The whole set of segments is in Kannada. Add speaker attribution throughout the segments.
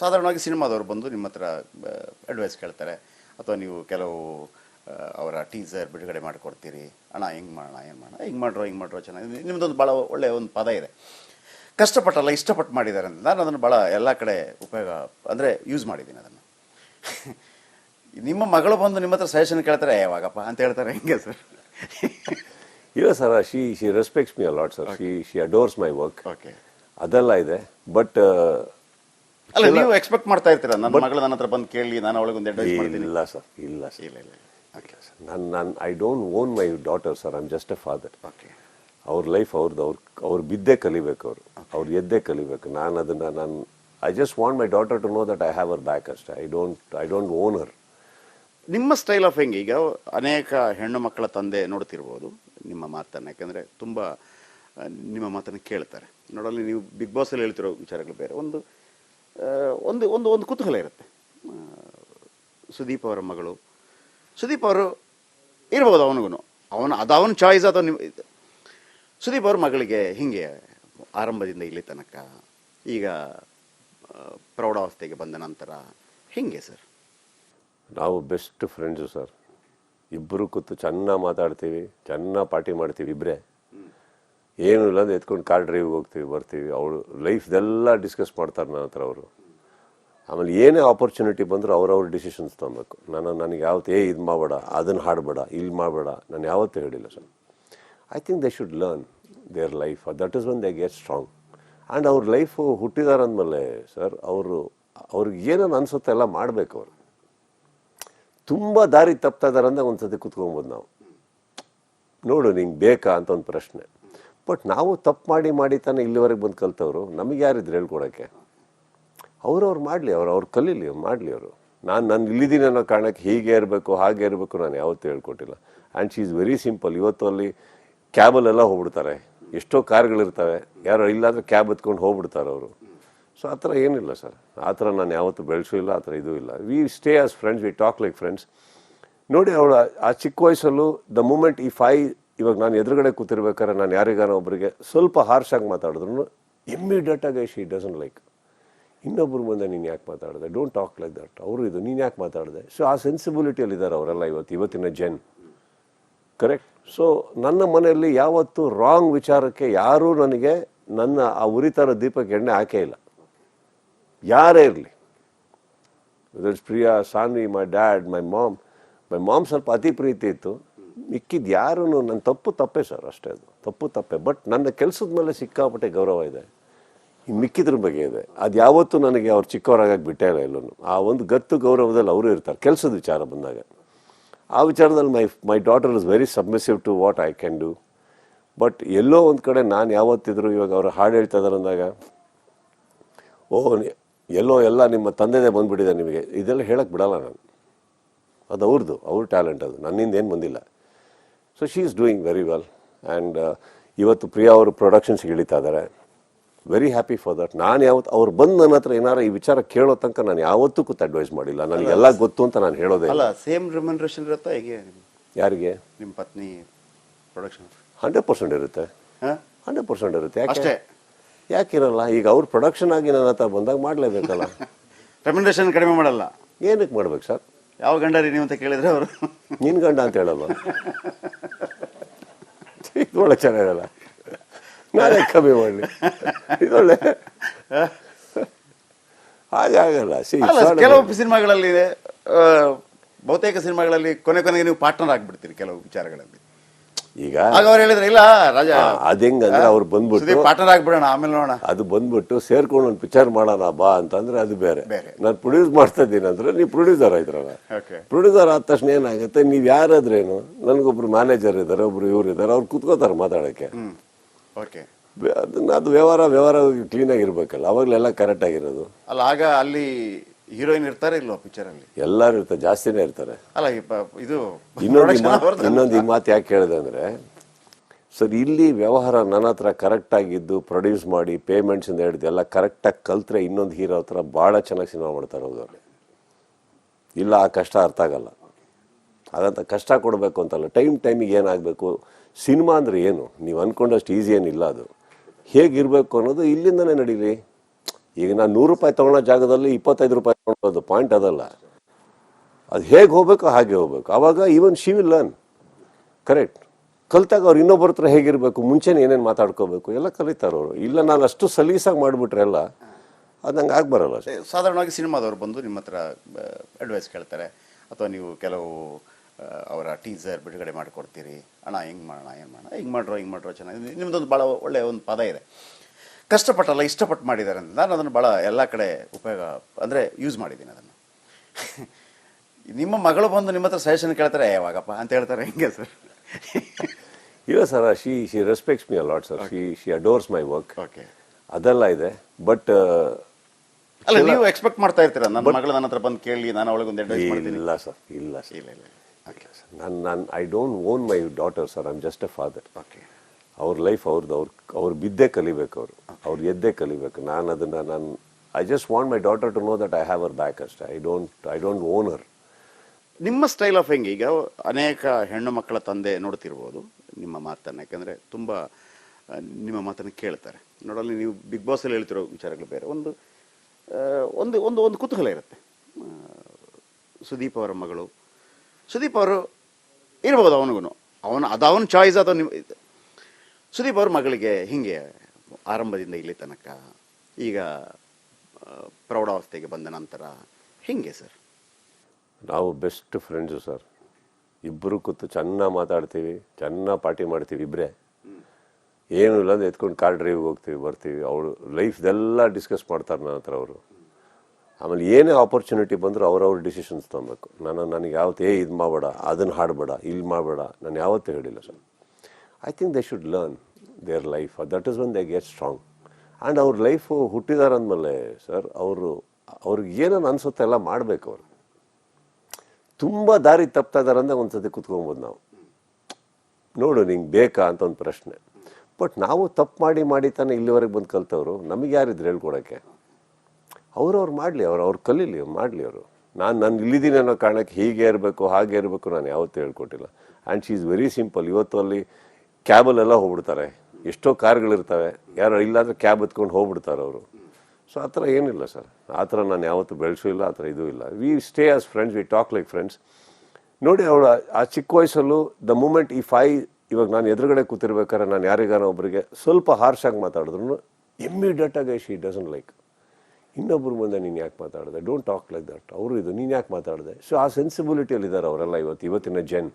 Speaker 1: ಸಾಧಾರಣವಾಗಿ ಸಿನಿಮಾದವರು ಬಂದು ನಿಮ್ಮ ಹತ್ರ ಅಡ್ವೈಸ್ ಕೇಳ್ತಾರೆ. ಅಥವಾ ನೀವು ಕೆಲವು ಅವರ ಟೀಸರ್ ಬಿಡುಗಡೆ ಮಾಡಿಕೊಡ್ತೀರಿ. ಅಣ್ಣ ಹೆಂಗೆ ಮಾಡೋಣ ಏನು ಮಾಡೋಣ. ಹಿಂಗೆ ಮಾಡ್ರೋ ಹಿಂಗೆ ಮಾಡ್ರೋ ಚೆನ್ನಾಗಿ. ನಿಮ್ಮದೊಂದು ಭಾಳ ಒಳ್ಳೆಯ ಒಂದು ಪದ ಇದೆ. ಕಷ್ಟಪಟ್ಟಲ್ಲ ಇಷ್ಟಪಟ್ಟು ಮಾಡಿದ್ದಾರೆ ಅಂತ. ನಾನು ಅದನ್ನು ಭಾಳ ಎಲ್ಲ ಕಡೆ ಉಪಯೋಗ ಅಂದರೆ ಯೂಸ್ ಮಾಡಿದ್ದೀನಿ ಅದನ್ನು. ನಿಮ್ಮ ಮಗಳು ಬಂದು ನಿಮ್ಮ ಹತ್ರ ಸಜೆಷನ್ ಕೇಳ್ತಾರೆ ಯಾವಾಗಪ್ಪ? ಅಂತ ಹೇಳ್ತಾರೆ ಹೆಂಗೆ ಸರ್?
Speaker 2: ಇಲ್ಲ sir she she respects me a lot sir she she adores my work
Speaker 1: okay
Speaker 2: ಅದೆಲ್ಲ ಇದೆ. ಬಟ್
Speaker 1: ಅಲ್ಲ ನೀವು ಎಕ್ಸ್ಪೆಕ್ಟ್ ಮಾಡ್ತಾ ಇರ್ತೀರಾ? ನನ್ನ ಮಗಳ ನನ್ನ ಹತ್ರ ಬಂದು ಕೇಳಿ ನಾನು ಅವಳಿಗೊಂದು ಅಡ್ವೈಸ್ ಮಾಡ್ತೀನಿ.
Speaker 2: ಇಲ್ಲ ಸರ್ ಇಲ್ಲ ಸರ್.
Speaker 1: ಇಲ್ಲ ಇಲ್ಲ ಓಕೆ
Speaker 2: ನಾನು ನಾನು I don't own my daughter sir I'm just a father
Speaker 1: okay
Speaker 2: ಅವ್ರ ಲೈಫ್ ಅವ್ರದ್ದು ಅವ್ರ ಅವ್ರು ಬಿದ್ದೇ ಕಲಿಬೇಕು ಅವರು. ಅವ್ರು ಎದ್ದೇ ಕಲಿಬೇಕು. ನಾನು ಅದನ್ನು ನಾನು I just want my daughter to know that I have her back ಅಷ್ಟೇ. I don't I don't own her
Speaker 1: ನಿಮ್ಮ ಸ್ಟೈಲ್ ಆಫ್ ಹೆಂಗೆ? ಈಗ ಅನೇಕ ಹೆಣ್ಣು ಮಕ್ಕಳ ತಂದೆ ನೋಡ್ತಿರ್ಬೋದು ನಿಮ್ಮ ಮಾತನ್ನು. ಯಾಕಂದರೆ ತುಂಬ ನಿಮ್ಮ ಮಾತನ್ನು ಕೇಳ್ತಾರೆ. ನೋಡಲ್ಲಿ ನೀವು ಬಿಗ್ ಬಾಸಲ್ಲಿ ಹೇಳ್ತಿರೋ ವಿಚಾರಗಳು ಬೇರೆ. ಒಂದು ಒಂದು ಒಂದು ಒಂದು ಕುತೂಹಲ ಇರುತ್ತೆ. ಸುದೀಪ್ ಅವರ ಮಗಳು. ಸುದೀಪ್ ಅವರು ಇರ್ಬೋದು ಅವನಿಗೂ ಅವನು, ಅದು ಅವನ ಚಾಯ್ಸ್ ಅದು ನಿಮ್ಮ. ಸುದೀಪ್ ಅವ್ರ ಮಗಳಿಗೆ ಹೀಗೆ ಆರಂಭದಿಂದ ಇಲ್ಲಿ ತನಕ ಈಗ ಪ್ರೌಢಾವಸ್ಥೆಗೆ ಬಂದ ನಂತರ ಹೀಗೆ ಸರ್.
Speaker 2: ನಾವು ಬೆಸ್ಟ್ ಫ್ರೆಂಡ್ಸು ಸರ್. ಇಬ್ಬರು ಕೂತು ಚೆನ್ನಾಗಿ ಮಾತಾಡ್ತೀವಿ, ಚೆನ್ನಾಗಿ ಪಾರ್ಟಿ ಮಾಡ್ತೀವಿ ಇಬ್ಬರೇ ಏನು ಇಲ್ಲ ಅಂದ್ರೆ ಎತ್ಕೊಂಡು ಕಾರ್ ಡ್ರೈವ್ ಹೋಗ್ತೀವಿ, ಬರ್ತೀವಿ. ಅವಳು ಲೈಫ್ದೆಲ್ಲ ಡಿಸ್ಕಸ್ ಮಾಡ್ತಾರೆ ನನ್ನ ಹತ್ರ ಅವರು. ಆಮೇಲೆ ಏನೇ ಆಪರ್ಚುನಿಟಿ ಬಂದರೂ ಅವ್ರವ್ರ ಡಿಸಿಷನ್ಸ್ ತೊಗೊಬೇಕು. ನಾನು ನನಗೆ ಯಾವತ್ತು, ಏ, ಇದು ಮಾಡಬೇಡ ಅದನ್ನು ಹಾಡಬೇಡ ಇಲ್ಲಿ ಮಾಡಬೇಡ, ನಾನು ಯಾವತ್ತೂ ಹೇಳಿಲ್ಲ sir. I think they should learn their life that is one they get strong and ಅವ್ರ ಲೈಫು ಹುಟ್ಟಿದಾರೆ ಅಂದಮೇಲೆ ಸರ್, ಅವರು, ಅವ್ರಿಗೆ ಏನೇನು ಅನಿಸುತ್ತೆ ಎಲ್ಲ ಮಾಡಬೇಕು ಅವರು. ತುಂಬ ದಾರಿ ತಪ್ತಾ ಇದ್ದಾರೆ ಅಂದರೆ ಒಂದು ಸತಿ ಕುತ್ಕೊಬೋದು ನಾವು. ನೋಡು, ನಿಂಗೆ ಬೇಕಾ ಅಂತ ಒಂದು ಪ್ರಶ್ನೆ. ಬಟ್ ನಾವು ತಪ್ಪು ಮಾಡಿ ಮಾಡಿ ತಾನೇ ಇಲ್ಲಿವರೆಗೆ ಬಂದು ಕಲ್ತವ್ರು, ನಮಗೆ ಯಾರಿದ್ರು ಹೇಳ್ಕೊಡೋಕ್ಕೆ ಅವ್ರವ್ರು ಮಾಡಲಿ, ಅವ್ರು ಅವ್ರು ಕಲೀಲಿ ಮಾಡಲಿ ಅವರು. ನಾನು ನಾನು ಇಲ್ಲಿದ್ದೀನಿ ಅನ್ನೋ ಕಾರಣಕ್ಕೆ ಹೀಗೆ ಇರಬೇಕು, ಹಾಗೆ ಇರಬೇಕು ನಾನು ಯಾವತ್ತೂ ಹೇಳ್ಕೊಟ್ಟಿಲ್ಲ. And she is very simple ಇವತ್ತು ಅಲ್ಲಿ ಕ್ಯಾಬಲ್ಲೆಲ್ಲ ಹೋಗ್ಬಿಡ್ತಾರೆ. ಎಷ್ಟೋ ಕಾರ್ಗಳಿರ್ತವೆ. ಯಾರೋ ಇಲ್ಲಾದರೂ ಕ್ಯಾಬ್ ಎತ್ಕೊಂಡು ಹೋಗ್ಬಿಡ್ತಾರೆ ಅವರು. ಸೊ ಆ ಥರ ಏನಿಲ್ಲ ಸರ್. ಆ ಥರ ನಾನು ಯಾವತ್ತೂ ಬೆಳೆಸೂ ಇಲ್ಲ, ಆ ಥರ ಇದೂ ಇಲ್ಲ. We stay as friends we talk like friends ನೋಡಿ ಅವಳು, ಆ ಚಿಕ್ಕ ವಯಸ್ಸಲ್ಲೂ ದ ಮೂಮೆಂಟ್ ಈ ಫೈ ಇವಾಗ ನಾನು ಎದುರುಗಡೆ ಕೂತಿರ್ಬೇಕಾದ್ರೆ ನಾನು ಯಾರಿಗಾನ ಒಬ್ಬರಿಗೆ ಸ್ವಲ್ಪ ಹಾರ್ಷಾಗಿ ಮಾತಾಡಿದ್ರು ಇಮ್ಮಿಡಿಯೇಟಾಗಿ ಶಿ ಡಸನ್ ಲೈಕ್ ಇನ್ನೊಬ್ಬರ ಮುಂದೆ ನೀನು ಯಾಕೆ ಮಾತಾಡಿದೆ? ಡೋಂಟ್ ಟಾಕ್ ಲೈಕ್ ದಟ್ ಅವರು ಇದು, ನೀನು ಯಾಕೆ ಮಾತಾಡಿದೆ? ಸೊ ಆ ಸೆನ್ಸಿಬಿಲಿಟಿಯಲ್ಲಿ ಇದ್ದಾರೆ ಅವರೆಲ್ಲ ಇವತ್ತು, ಇವತ್ತಿನ ಜನ್ ಕರೆಕ್ಟ್ ಸೊ ನನ್ನ ಮನೆಯಲ್ಲಿ ಯಾವತ್ತೂ ರಾಂಗ್ ವಿಚಾರಕ್ಕೆ ಯಾರೂ ನನಗೆ ನನ್ನ ಆ ಉರಿತಾರ ದೀಪಕ್ಕೆ ಎಣ್ಣೆ ಹಾಕೇ ಇಲ್ಲ. ಯಾರೇ ಇರಲಿ. Priya Saanvi my dad my mom my mom ಸ್ವಲ್ಪ ಅತಿ ಪ್ರೀತಿ ಇತ್ತು. ಮಿಕ್ಕಿದ ಯಾರೂ ನನ್ನ ತಪ್ಪು ತಪ್ಪೇ ಸರ್ ಅಷ್ಟೇ ಅದು. ತಪ್ಪು ತಪ್ಪೆ. ಬಟ್ ನನ್ನ ಕೆಲಸದ ಮೇಲೆ ಸಿಕ್ಕಾಪಟ್ಟೆ ಗೌರವ ಇದೆ. ಮಿಕ್ಕಿದ್ರ ಬಗ್ಗೆ ಇದೆ. ಅದು ಯಾವತ್ತೂ ನನಗೆ ಅವ್ರು ಚಿಕ್ಕವರಾಗಕ್ಕೆ ಬಿಟ್ಟೇ ಇಲ್ಲ ಎಲ್ಲೂ ಆ ಒಂದು ಗತ್ತು ಗೌರವದಲ್ಲಿ ಅವರು ಇರ್ತಾರೆ, ಕೆಲಸದ ವಿಚಾರ ಬಂದಾಗ. ಆ ವಿಚಾರದಲ್ಲಿ my my daughter is very submissive to what I can do but ಎಲ್ಲೋ ಒಂದು ಕಡೆ ನಾನು ಯಾವತ್ತಿದ್ರು ಇವಾಗ ಅವರು ಹಾಡು ಹೇಳ್ತಾ ಇದ್ದಾರೆ ಅಂದಾಗ, ಓ ಎಲ್ಲೋ ಎಲ್ಲ ನಿಮ್ಮ ತಂದೆದೇ ಬಂದುಬಿಟ್ಟಿದೆ ನಿಮಗೆ. ಇದೆಲ್ಲ ಹೇಳಕ್ಕೆ ಬಿಡಲ್ಲ ನಾನು. ಅದು ಅವ್ರದ್ದು ಅವ್ರ ಟ್ಯಾಲೆಂಟ್ ಅದು. ನನ್ನಿಂದ ಏನು ಬಂದಿಲ್ಲ. So she is doing very well and ಇವತ್ತು ಪ್ರಿಯಾ ಅವರು ಪ್ರೊಡಕ್ಷನ್ಸ್ಗೆ ಇಳಿತಾ ಇದ್ದಾರೆ. ವೆರಿ ಹ್ಯಾಪಿ ಫಾರ್ ದಟ್ ನಾನು ಯಾವತ್ತು ಅವ್ರು ಬಂದು ನನ್ನ ಹತ್ರ ಏನಾರ ಈ ವಿಚಾರ ಕೇಳೋ ತನಕ ನಾನು ಯಾವತ್ತೂ ಕೂತು ಅಡ್ವೈಸ್ ಮಾಡಿಲ್ಲ. ನನಗೆಲ್ಲ ಗೊತ್ತು ಅಂತ ನಾನು ಹೇಳೋದೇ.
Speaker 1: ಅಲ್ಲ ಸೇಮ್ ರಿಮನ್ರೇಷನ್ ಇರುತ್ತಾ ಹೇಗೆ?
Speaker 2: ಯಾರಿಗೆ?
Speaker 1: ನಿಮ್ಮ ಪತ್ನಿ ಪ್ರೊಡಕ್ಷನ್
Speaker 2: ಹಂಡ್ರೆಡ್ ಪರ್ಸೆಂಟ್ ಇರುತ್ತೆ.
Speaker 1: ಹಾಂ?
Speaker 2: ಹಂಡ್ರೆಡ್ ಪರ್ಸೆಂಟ್ ಇರುತ್ತೆ. ಯಾಕೆ?
Speaker 1: ಅಷ್ಟೇ.
Speaker 2: ಯಾಕಿರಲ್ಲ ಈಗ ಅವ್ರು ಪ್ರೊಡಕ್ಷನ್ ಆಗಿ ನನ್ನ ಹತ್ರ ಬಂದಾಗ ಮಾಡಲೇಬೇಕಲ್ಲ.
Speaker 1: ರೆಮನ್ರೇಷನ್ ಕಡಿಮೆ ಮಾಡಲ್ಲ.
Speaker 2: ಏನಕ್ಕೆ ಮಾಡ್ಬೇಕು ಸರ್?
Speaker 1: ಯಾವ ಗಂಡರಿ ನೀವು ಅಂತ ಕೇಳಿದ್ರೆ ಅವರು?
Speaker 2: ನಿನ್ ಗಂಡ ಅಂತ ಹೇಳಲ್ವ ಇದೊಳ್ಳೆ ಚೆನ್ನಾಗಲ್ಲ. ನಾನೇ ಕಮ್ಮಿ ಮಾಡಲಿ. ಇದೊಳ್ಳೆ ಹಾಗೆ ಆಗಲ್ಲ.
Speaker 1: ಕೆಲವು ಸಿನಿಮಾಗಳಲ್ಲಿ ಬಹುತೇಕ ಸಿನಿಮಾಗಳಲ್ಲಿ ಕೊನೆ ಕೊನೆಗೆ ನೀವು ಪಾರ್ಟ್ನರ್ ಆಗಿಬಿಡ್ತೀರಿ ಕೆಲವು ವಿಚಾರಗಳಲ್ಲಿ.
Speaker 2: ಈಗ
Speaker 1: ಆಗ ಅವ್ರು ಹೇಳಿದ್ರೆ ಇಲ್ಲ ರಾಜ
Speaker 2: ಅದು ಹೆಂಗಂದ್ರೆ ಅವ್ರು ಬಂದ್ಬಿಟ್ಟು
Speaker 1: ಪಾರ್ಟ್ನರ್ ಆಗ್ಬಿಡೋಣ ಆಮೇಲೆ ನೋಡೋಣ.
Speaker 2: ಅದು ಬಂದ್ಬಿಟ್ಟು ಸೇರ್ಕೊಂಡು ಒಂದು ಪಿಕ್ಚರ್ ಮಾಡೋಣ ಬಾ ಅಂತಂದ್ರೆ ಅದು ಬೇರೆ. ನಾನು ಪ್ರೊಡ್ಯೂಸ್ ಮಾಡ್ತಾ ಇದ್ದೀನಿ ಅಂದ್ರೆ ನೀವು ಪ್ರೊಡ್ಯೂಸರ್ ಆಯ್ತ್ರಲ್ಲ.
Speaker 1: ಓಕೆ
Speaker 2: ಪ್ರೊಡ್ಯೂಸರ್ ಆದ ತಕ್ಷಣ ಏನಾಗುತ್ತೆ ನೀವು ಯಾರಾದ್ರೇನು ನನಗೊಬ್ರು ಮ್ಯಾನೇಜರ್ ಇದ್ದಾರೆ ಒಬ್ರು ಇವ್ರು ಇದ್ದಾರೆ ಅವ್ರು ಕುತ್ಕೋತಾರೆ ಮಾತಾಡೋಕ್ಕೆ.
Speaker 1: ಓಕೆ
Speaker 2: ಅದನ್ನ ಅದು ವ್ಯವಹಾರ ವ್ಯವಹಾರ ಕ್ಲೀನ್ ಆಗಿರ್ಬೇಕಲ್ಲ ಅವಾಗಲೆಲ್ಲ ಕರೆಕ್ಟ್ ಆಗಿರೋದು.
Speaker 1: ಅಲ್ಲ ಆಗ ಅಲ್ಲಿ ಹೀರೋಯಿನ್ ಇರ್ತಾರೆ ಇಲ್ವಾ ಪಿಕ್ಚರ್ ಅಲ್ಲಿ?
Speaker 2: ಎಲ್ಲರೂ ಇರ್ತಾರೆ ಜಾಸ್ತಿನೇ ಇರ್ತಾರೆ.
Speaker 1: ಅಲ್ಲ ಈ ಪ- ಇದು
Speaker 2: ಇನ್ನೊಂದು ಈ ಮಾತು ಇನ್ನೊಂದು ಈ ಮಾತು ಯಾಕೆ ಹೇಳಿದೆ ಅಂದರೆ ಸರ್ ಇಲ್ಲಿ ವ್ಯವಹಾರ ನನ್ನ ಹತ್ರ ಕರೆಕ್ಟಾಗಿದ್ದು ಪ್ರೊಡ್ಯೂಸ್ ಮಾಡಿ ಪೇಮೆಂಟ್ಸಿಂದ ಹಿಡಿದು ಎಲ್ಲ ಕರೆಕ್ಟಾಗಿ ಕಲ್ತ್ರೆ ಇನ್ನೊಂದು ಹೀರೋ ಹತ್ರ ಭಾಳ ಚೆನ್ನಾಗಿ ಸಿನಿಮಾ ಮಾಡ್ತಾರೆ ಹೋಗೋರು ಇಲ್ಲ ಆ ಕಷ್ಟ ಅರ್ಥ ಆಗಲ್ಲ. ಹಾಗಂತ ಕಷ್ಟ ಕೊಡಬೇಕು ಅಂತಲ್ಲ ಟೈಮ್ ಟೈಮಿಗೆ ಏನಾಗಬೇಕು? ಸಿನಿಮಾ ಅಂದರೆ ಏನು? ನೀವು ಅಂದ್ಕೊಂಡಷ್ಟು ಈಸಿ ಏನಿಲ್ಲ ಅದು. ಹೇಗಿರಬೇಕು ಅನ್ನೋದು ಇಲ್ಲಿಂದನೇ ನಡೀಲಿ ಈಗ ನಾನು ನೂರು ರೂಪಾಯಿ ತೊಗೊಳ್ಳೋ ಜಾಗದಲ್ಲಿ ಇಪ್ಪತ್ತೈದು ರೂಪಾಯಿ ತೊಗೊಳ್ಳೋದು ಪಾಯಿಂಟ್ ಅದಲ್ಲ. ಅದು ಹೇಗೆ ಹೋಗ್ಬೇಕು, ಹಾಗೆ ಹೋಗ್ಬೇಕು. ಆವಾಗ even she will learn correct ಕಲ್ತಾಗ ಅವ್ರು ಇನ್ನೊಬ್ಬರ ಹತ್ರ ಹೇಗಿರಬೇಕು, ಮುಂಚೆನೇ ಏನೇನು ಮಾತಾಡ್ಕೋಬೇಕು, ಎಲ್ಲ ಕಲಿತಾರೆ ಅವರು. ಇಲ್ಲ ನಾನು ಅಷ್ಟು ಸಲೀಸಾಗಿ ಮಾಡಿಬಿಟ್ರೆ ಎಲ್ಲ ಅದು ನಂಗೆ ಆಗ್ಬರಲ್ಲ
Speaker 1: ಸಾಧಾರಣವಾಗಿ ಸಿನಿಮಾದವ್ರು ಬಂದು ನಿಮ್ಮ ಹತ್ರ ಅಡ್ವೈಸ್ ಕೇಳ್ತಾರೆ. ಅಥವಾ ನೀವು ಕೆಲವು ಅವರ ಟೀಸರ್ ಬಿಡುಗಡೆ ಮಾಡಿಕೊಡ್ತೀರಿ. ಅಣ್ಣ, ಹೆಂಗೆ ಮಾಡೋಣ, ಏನು ಮಾಡೋಣ? ಹಿಂಗೆ ಮಾಡ್ರೋ ಹಿಂಗೆ ಮಾಡ್ರೋ, ಚೆನ್ನಾಗಿ. ನಿಮ್ಮದೊಂದು ಭಾಳ ಒಳ್ಳೆಯ ಒಂದು ಪದ ಇದೆ. ಕಷ್ಟಪಟ್ಟಲ್ಲ ಇಷ್ಟಪಟ್ಟು ಮಾಡಿದ್ದಾರೆ ಅಂತ. ನಾನು ಅದನ್ನು ಭಾಳ ಎಲ್ಲ ಕಡೆ ಉಪಯೋಗ ಅಂದರೆ ಯೂಸ್ ಮಾಡಿದ್ದೀನಿ ಅದನ್ನು. ನಿಮ್ಮ ಮಗಳು ಬಂದು ನಿಮ್ಮ ಹತ್ರ ಸಜೆಷನ್ ಕೇಳ್ತಾರೆ ಯಾವಾಗಪ್ಪ ಅಂತ ಹೇಳ್ತಾರೆ ಹೆಂಗೆ ಸರ್?
Speaker 2: ಇಲ್ಲ sir she she respects me a lot sir she she adores my work
Speaker 1: okay
Speaker 2: ಅದೆಲ್ಲ ಇದೆ ಬಟ್
Speaker 1: ಅಲ್ಲ ನೀವು ಎಕ್ಸ್ಪೆಕ್ಟ್ ಮಾಡ್ತಾ ಇರ್ತೀರ? ನನ್ನ ಮಗಳು ನನ್ನ ಹತ್ರ ಬಂದು ಕೇಳಿ ನಾನು ಅವಳಿಗೊಂದು ಅಡ್ವೈಸ್ ಮಾಡ್ತೀನಿ.
Speaker 2: ಇಲ್ಲ ಸರ್ ಇಲ್ಲ ಸರ್.
Speaker 1: ಇಲ್ಲ ಇಲ್ಲ ಓಕೆ
Speaker 2: ನಾನು ನಾನು I don't own my daughter sir I'm just a father
Speaker 1: okay
Speaker 2: ಅವ್ರ ಲೈಫ್ ಅವ್ರದ್ದು ಅವ್ರು ಅವ್ರು ಬಿದ್ದೇ ಕಲಿಬೇಕು ಅವರು. ಅವ್ರು ಎದ್ದೇ ಕಲಿಬೇಕು. ನಾನು ಅದನ್ನು ನಾನು I just want my daughter to know that I have her back ಅಷ್ಟೇ. I don't I don't own her
Speaker 1: ನಿಮ್ಮ ಸ್ಟೈಲ್ ಆಫ್ ಹೆಂಗೆ ಈಗ? ಅನೇಕ ಹೆಣ್ಣು ಮಕ್ಕಳ ತಂದೆ ನೋಡ್ತಿರ್ಬೋದು ನಿಮ್ಮ ಮಾತನ್ನು, ಯಾಕೆಂದರೆ ತುಂಬ ನಿಮ್ಮ ಮಾತನ್ನು ಕೇಳ್ತಾರೆ. ನೋಡಲ್ಲಿ ನೀವು ಬಿಗ್ ಬಾಸಲ್ಲಿ ಹೇಳ್ತಿರೋ ವಿಚಾರಗಳು ಬೇರೆ. ಒಂದು ಒಂದು ಒಂದು ಒಂದು ಕುತೂಹಲ ಇರುತ್ತೆ. ಸುದೀಪ್ ಅವರ ಮಗಳು. ಸುದೀಪ್ ಅವರು ಇರ್ಬೋದು ಅವನಿಗೂ ಅವನು, ಅದು ಅವನ ಚಾಯ್ಸ್ ಅದು ನಿಮ್ಮ. ಸುದೀಪ್ ಅವ್ರ ಮಗಳಿಗೆ ಹೀಗೆ ಆರಂಭದಿಂದ ಇಲ್ಲಿ ತನಕ ಈಗ ಪ್ರೌಢಾವಸ್ಥೆಗೆ ಬಂದ ನಂತರ ಹೇಗೆ ಸರ್?
Speaker 2: ನಾವು ಬೆಸ್ಟ್ ಫ್ರೆಂಡ್ಸು ಸರ್. ಇಬ್ಬರು ಕೂತು ಚೆನ್ನಾಗಿ ಮಾತಾಡ್ತೀವಿ, ಚೆನ್ನಾಗಿ ಪಾರ್ಟಿ ಮಾಡ್ತೀವಿ ಇಬ್ಬರೇ ಏನು ಇಲ್ಲ ಅಂದ್ರೆ ಎತ್ಕೊಂಡು ಕಾರ್ ಡ್ರೈವ್ಗೆ ಹೋಗ್ತೀವಿ, ಬರ್ತೀವಿ. ಅವಳು ಲೈಫ್ದೆಲ್ಲ ಡಿಸ್ಕಸ್ ಮಾಡ್ತಾರೆ ನನ್ನ ಹತ್ರ ಅವರು. ಆಮೇಲೆ ಏನೇ ಆಪರ್ಚುನಿಟಿ ಬಂದರೂ ಅವ್ರವ್ರ ಡಿಸಿಷನ್ಸ್ ತೊಗೊಬೇಕು. ನಾನು ನನಗೆ ಯಾವತ್ತು, ಏ, ಇದು ಮಾಡಬೇಡ, ಅದನ್ನು ಹಾಡಬೇಡ ಇಲ್ಲಿ ಮಾಡಬೇಡ. ನಾನು ಯಾವತ್ತೂ ಹೇಳಿಲ್ಲ sir. I think they should learn their life that is one they get strong and ಅವ್ರ ಲೈಫು ಹುಟ್ಟಿದಾರಂದಮೇಲೆ ಸರ್ ಅವರು, ಅವ್ರಿಗೆ ಏನೇನು ಅನಿಸುತ್ತೆ ಎಲ್ಲ ಮಾಡಬೇಕು ಅವರು. ತುಂಬ ದಾರಿ ತಪ್ತಾ ಇದಾರೆ ಒಂದು ಸತಿ ಕುತ್ಕೊಬೋದು ನಾವು. ನೋಡು, ನಿಂಗೆ ಬೇಕಾ ಅಂತ ಒಂದು ಪ್ರಶ್ನೆ. ಬಟ್ ನಾವು ತಪ್ಪು ಮಾಡಿ ಮಾಡಿ ತಾನೇ ಇಲ್ಲಿವರೆಗೆ ಬಂದು ಕಲ್ತವ್ರು, ನಮಗೆ ಯಾರಿದ್ರು ಹೇಳ್ಕೊಡೋಕ್ಕೆ? ಅವ್ರವ್ರು ಮಾಡಲಿ, ಅವ್ರು ಅವ್ರು ಕಲೀಲಿ ಮಾಡಲಿ ಅವರು. ನಾನು ನಾನು ಇಲ್ಲಿದ್ದೀನಿ ಅನ್ನೋ ಕಾರಣಕ್ಕೆ ಹೀಗೆ ಇರಬೇಕು, ಹಾಗೆ ಇರಬೇಕು, ನಾನು ಯಾವತ್ತೂ ಹೇಳ್ಕೊಟ್ಟಿಲ್ಲ. And she is very simple ಇವತ್ತು ಅಲ್ಲಿ ಕ್ಯಾಬಲ್ಲೆಲ್ಲ ಹೋಗ್ಬಿಡ್ತಾರೆ. ಎಷ್ಟೋ ಕಾರ್ಗಳಿರ್ತವೆ. ಯಾರು ಇಲ್ಲಾಂದ್ರೆ ಕ್ಯಾಬ್ ಎತ್ಕೊಂಡು ಹೋಗ್ಬಿಡ್ತಾರೆ ಅವರು. ಸೊ ಆ ಥರ ಏನಿಲ್ಲ ಸರ್. ಆ ಥರ ನಾನು ಯಾವತ್ತೂ ಬೆಳೆಸೂ ಇಲ್ಲ, ಆ ಥರ ಇದೂ ಇಲ್ಲ. We stay as friends we talk like friends ನೋಡಿ ಅವಳು ಆ ಚಿಕ್ಕ ವಯಸ್ಸಲ್ಲೂ ದ ಮೂಮೆಂಟ್ ಈ ಫೈ ಇವಾಗ ನಾನು ಎದುರುಗಡೆ ಕೂತಿರ್ಬೇಕಾದ್ರೆ ನಾನು ಯಾರಿಗಾನ ಒಬ್ಬರಿಗೆ ಸ್ವಲ್ಪ ಹಾರ್ಶಾಗಿ ಮಾತಾಡಿದ್ರು ಇಮ್ಮಿಡಿಯೇಟಾಗಿ ಶಿ ಡಸನ್ ಲೈಕ್ ಇನ್ನೊಬ್ಬರು ಮುಂದೆ ನೀನು ಯಾಕೆ ಮಾತಾಡಿದೆ? ಡೋಂಟ್ ಟಾಕ್ ಲೈಕ್ ದಟ್ ಅವರು ಇದು, ನೀನು ಯಾಕೆ ಮಾತಾಡಿದೆ? ಸೊ ಆ ಸೆನ್ಸಿಬಿಲಿಟಿಯಲ್ಲಿ ಇದ್ದಾರೆ ಅವರೆಲ್ಲ ಇವತ್ತು, ಇವತ್ತಿನ ಜನ್.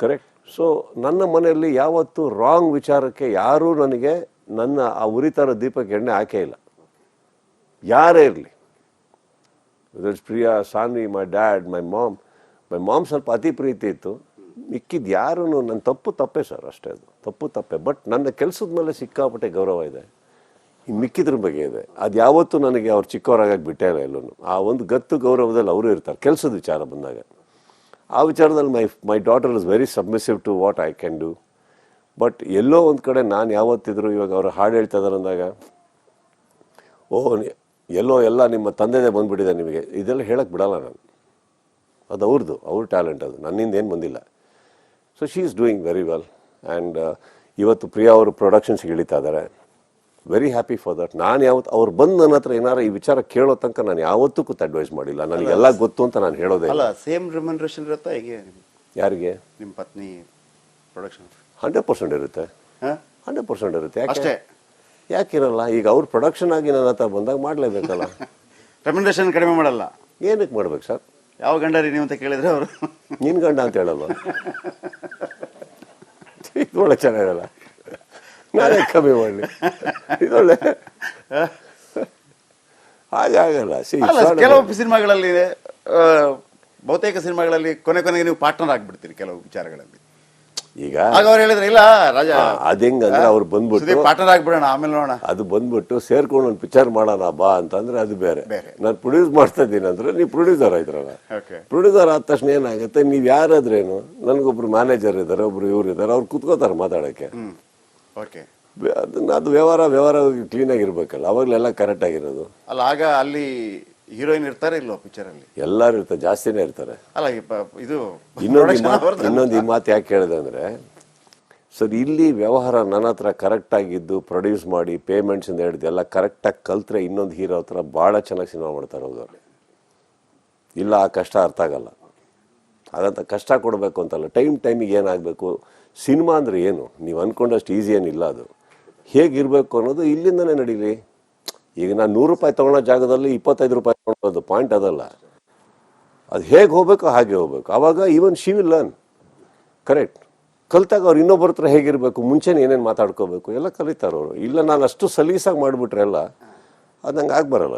Speaker 2: ಕರೆಕ್ಟ್ ಸೊ ನನ್ನ ಮನೆಯಲ್ಲಿ ಯಾವತ್ತೂ ರಾಂಗ್ ವಿಚಾರಕ್ಕೆ ಯಾರೂ ನನಗೆ ನನ್ನ ಆ ಉರಿತಾರ ದೀಪಕ್ಕೆ ಎಣ್ಣೆ ಹಾಕೇ ಇಲ್ಲ. ಯಾರೇ ಇರಲಿ. Priya Saanvi my dad my mom my mom ಸ್ವಲ್ಪ ಅತಿ ಪ್ರೀತಿ ಇತ್ತು. ಮಿಕ್ಕಿದ ಯಾರೂ ನನ್ನ ತಪ್ಪು ತಪ್ಪೇ ಸರ್ ಅಷ್ಟೇ ಅದು. ತಪ್ಪು ತಪ್ಪೆ. ಬಟ್ ನನ್ನ ಕೆಲಸದ ಮೇಲೆ ಸಿಕ್ಕಾಪಟ್ಟೆ ಗೌರವ ಇದೆ. ಈ ಮಿಕ್ಕಿದ್ರ ಬಗ್ಗೆ ಇದೆ. ಅದು ಯಾವತ್ತೂ ನನಗೆ ಅವ್ರು ಚಿಕ್ಕವರಾಗಿ ಬಿಟ್ಟೇ ಇಲ್ಲ ಎಲ್ಲೂ ಆ ಒಂದು ಗತ್ತು ಗೌರವದಲ್ಲಿ ಅವರು ಇರ್ತಾರೆ. ಕೆಲಸದ ವಿಚಾರ ಬಂದಾಗ. ಆ ವಿಚಾರದಲ್ಲಿ my my daughter is very submissive to what I can do but ಎಲ್ಲೋ ಒಂದು ಕಡೆ ನಾನು ಯಾವತ್ತಿದ್ರು ಇವಾಗ ಅವರು ಹಾಡು ಹೇಳ್ತಾ ಇದ್ದಾರೆ ಅಂದಾಗ, ಓ ಎಲ್ಲೋ ಎಲ್ಲ ನಿಮ್ಮ ತಂದೆದೇ ಬಂದುಬಿಟ್ಟಿದೆ ನಿಮಗೆ. ಇದೆಲ್ಲ ಹೇಳಕ್ಕೆ ಬಿಡಲ್ಲ ನಾನು. ಅದು ಅವ್ರದ್ದು ಅವ್ರ ಟ್ಯಾಲೆಂಟ್ ಅದು. ನನ್ನಿಂದ ಏನು ಬಂದಿಲ್ಲ. So she is doing very well and ಇವತ್ತು ಪ್ರಿಯಾ ಅವರು ಪ್ರೊಡಕ್ಷನ್ಸ್ಗೆ ಇಳಿತಾ ಇದ್ದಾರೆ ವೆರಿ ಹ್ಯಾಪಿ ಫಾರ್ ದಟ್ ನಾನು ಯಾವತ್ತು ಅವ್ರು ಬಂದ ನನ್ನ ಹತ್ರ ಏನಾರ ಈ ವಿಚಾರ ಕೇಳೋ ತನಕ ನಾನು ಯಾವತ್ತೂ ಕೂತ್ ಅಡ್ವೈಸ್ ಮಾಡಿಲ್ಲ. ನನಗೆಲ್ಲ ಗೊತ್ತು ಅಂತ ನಾನು ಹೇಳೋದೇ.
Speaker 1: ಅಲ್ಲ ಸೇಮ್ ರಿಮನ್ರೇಷನ್ ಇರುತ್ತಾ ಹೇಗೆ?
Speaker 2: ಯಾರಿಗೆ?
Speaker 1: ನಿಮ್ಮ ಪತ್ನಿ ಪ್ರೊಡಕ್ಷನ್
Speaker 2: ಹಂಡ್ರೆಡ್ ಪರ್ಸೆಂಟ್ ಇರುತ್ತೆ. ಹಂಡ್ರೆಡ್ ಪರ್ಸೆಂಟ್ ಇರುತ್ತೆ.
Speaker 1: ಅಷ್ಟೇ.
Speaker 2: ಯಾಕೆ ಯಾಕಿರಲ್ಲ ಈಗ ಅವ್ರು ಪ್ರೊಡಕ್ಷನ್ ಆಗಿ ನನ್ನ ಹತ್ರ ಬಂದಾಗ ಮಾಡಲೇಬೇಕಲ್ಲ.
Speaker 1: ರೆಮ್ಯುನರೇಷನ್ ಕಡಿಮೆ ಮಾಡಲ್ಲ.
Speaker 2: ಏನಕ್ಕೆ ಮಾಡ್ಬೇಕು ಸರ್?
Speaker 1: ಯಾವ ಗಂಡರಿ ನೀವು ಅಂತ ಕೇಳಿದ್ರೆ ಅವರು?
Speaker 2: ನಿನ್ ಗಂಡ ಅಂತ ಹೇಳಲ್ವ? ಇದು ಒಳ್ಳೆ ಚೆನ್ನಾಗಲ್ಲ ನಾನೇ ಕಮ್ಮಿ ಮಾಡಲಿ. ಇದೊಳ್ಳೆ ಹಾಗೆ ಆಗಲ್ಲ See,
Speaker 1: ಅಲ್ಲ
Speaker 2: it's not a-
Speaker 1: ಕೆಲವು ಸಿನಿಮಾಗಳಲ್ಲಿ ಬಹುತೇಕ ಸಿನಿಮಾಗಳಲ್ಲಿ ಕೊನೆ ಕೊನೆಗೆ ನೀವು ಪಾರ್ಟ್ನರ್ ಆಗ್ಬಿಡ್ತೀರಿ ಕೆಲವು ವಿಚಾರಗಳಲ್ಲಿ.
Speaker 2: ಈಗ
Speaker 1: ಆಗ ಅವ್ರು ಹೇಳಿದ್ರೆ ಇಲ್ಲ ರಾಜ
Speaker 2: ಅದ್ ಹೆಂಗಂದ್ರೆ ಅವ್ರು ಬಂದ್ಬಿಟ್ಟು
Speaker 1: ಪಾರ್ಟ್ನರ್ ಆಗ್ಬಿಡೋಣ ಆಮೇಲೆ ನೋಡೋಣ.
Speaker 2: ಅದು ಬಂದ್ಬಿಟ್ಟು ಸೇರ್ಕೊಂಡು ಒಂದು ಪಿಕ್ಚರ್ ಮಾಡೋಣ ಬಾ ಅಂತಂದ್ರೆ ಅದು ಬೇರೆ. ನಾನು ಪ್ರೊಡ್ಯೂಸ್ ಮಾಡ್ತಾ ಇದ್ದೀನಿ ಅಂದ್ರೆ ನೀವು ಪ್ರೊಡ್ಯೂಸರ್ ಆಯ್ತಾರಲ್ಲ ಪ್ರೊಡ್ಯೂಸರ್ ಆದ ತಕ್ಷಣ ಏನಾಗುತ್ತೆ? ನೀವು ಯಾರಾದ್ರೇನು? ನನಗೊಬ್ರು ಮ್ಯಾನೇಜರ್ ಇದ್ದಾರೆ ಒಬ್ರು ಇವ್ರು ಇದ್ದಾರೆ ಅವ್ರು ಕುತ್ಕೋತಾರೆ ಮಾತಾಡೋಕ್ಕೆ.
Speaker 1: ಓಕೆ
Speaker 2: ಅದನ್ನ ಅದು ವ್ಯವಹಾರ ವ್ಯವಹಾರ ಕ್ಲೀನಾಗಿ ಆಗಿರ್ಬೇಕಲ್ಲ. ಅವಾಗಲೆಲ್ಲ ಕರೆಕ್ಟ್ ಆಗಿರೋದು.
Speaker 1: ಅಲ್ಲ ಆಗ ಅಲ್ಲಿ ಹೀರೋಯಿನ್ ಇರ್ತಾರೆ ಇಲ್ಲೋ ಪಿಕ್ಚರ್ ಅಲ್ಲಿ?
Speaker 2: ಎಲ್ಲರೂ ಇರ್ತಾರೆ ಜಾಸ್ತಿನೇ ಇರ್ತಾರೆ.
Speaker 1: ಅಲ್ಲ ಈ ಪ- ಇದು
Speaker 2: ಇನ್ನೊಂದು ಈ ಮಾತು ಇನ್ನೊಂದು ಈ ಮಾತು ಯಾಕೆ ಹೇಳಿದೆ ಅಂದ್ರೆ ಸರ್ ಇಲ್ಲಿ ವ್ಯವಹಾರ ನನ್ನ ಹತ್ರ ಕರೆಕ್ಟಾಗಿದ್ದು ಪ್ರೊಡ್ಯೂಸ್ ಮಾಡಿ ಪೇಮೆಂಟ್ಸಿಂದ ಹಿಡಿದು ಎಲ್ಲ ಕರೆಕ್ಟಾಗಿ ಕಲ್ತ್ರೆ ಇನ್ನೊಂದು ಹೀರೋ ಹತ್ರ ಭಾಳ ಚೆನ್ನಾಗಿ ಸಿನಿಮಾ ಮಾಡ್ತಾರೆ ಹೋಗೋರು ಇಲ್ಲ ಆ ಕಷ್ಟ ಅರ್ಥ ಆಗಲ್ಲ. ಹಾಗಂತ ಕಷ್ಟ ಕೊಡಬೇಕು ಅಂತಲ್ಲ ಟೈಮ್ ಟೈಮಿಗೆ ಏನಾಗಬೇಕು? ಸಿನಿಮಾ ಅಂದರೆ ಏನು? ನೀವು ಅಂದ್ಕೊಂಡಷ್ಟು ಈಸಿ ಏನಿಲ್ಲ ಅದು. ಹೇಗಿರಬೇಕು ಅನ್ನೋದು ಇಲ್ಲಿಂದನೇ ನಡೀಲಿ. ಈಗ ನಾನು ನೂರು ರೂಪಾಯಿ ತೊಗೊಳೋ ಜಾಗದಲ್ಲಿ ಇಪ್ಪತ್ತೈದು ರೂಪಾಯಿ ತೊಗೊಳೋದು ಪಾಯಿಂಟ್ ಅದಲ್ಲ. ಅದು ಹೇಗೆ ಹೋಗ್ಬೇಕು ಹಾಗೆ ಹೋಗ್ಬೇಕು. ಆವಾಗ even she will learn correct ಕಲ್ತಾಗ ಅವ್ರು ಇನ್ನೊಬ್ಬರ ಹತ್ರ ಹೇಗಿರಬೇಕು, ಮುಂಚೆನೇ ಏನೇನು ಮಾತಾಡ್ಕೋಬೇಕು, ಎಲ್ಲ ಕಲಿತಾರೆ ಅವರು. ಇಲ್ಲ ನಾನು ಅಷ್ಟು ಸಲೀಸಾಗಿ ಮಾಡಿಬಿಟ್ರೆ ಎಲ್ಲ ಅದು ನಂಗೆ ಆಗ್ಬರಲ್ಲ.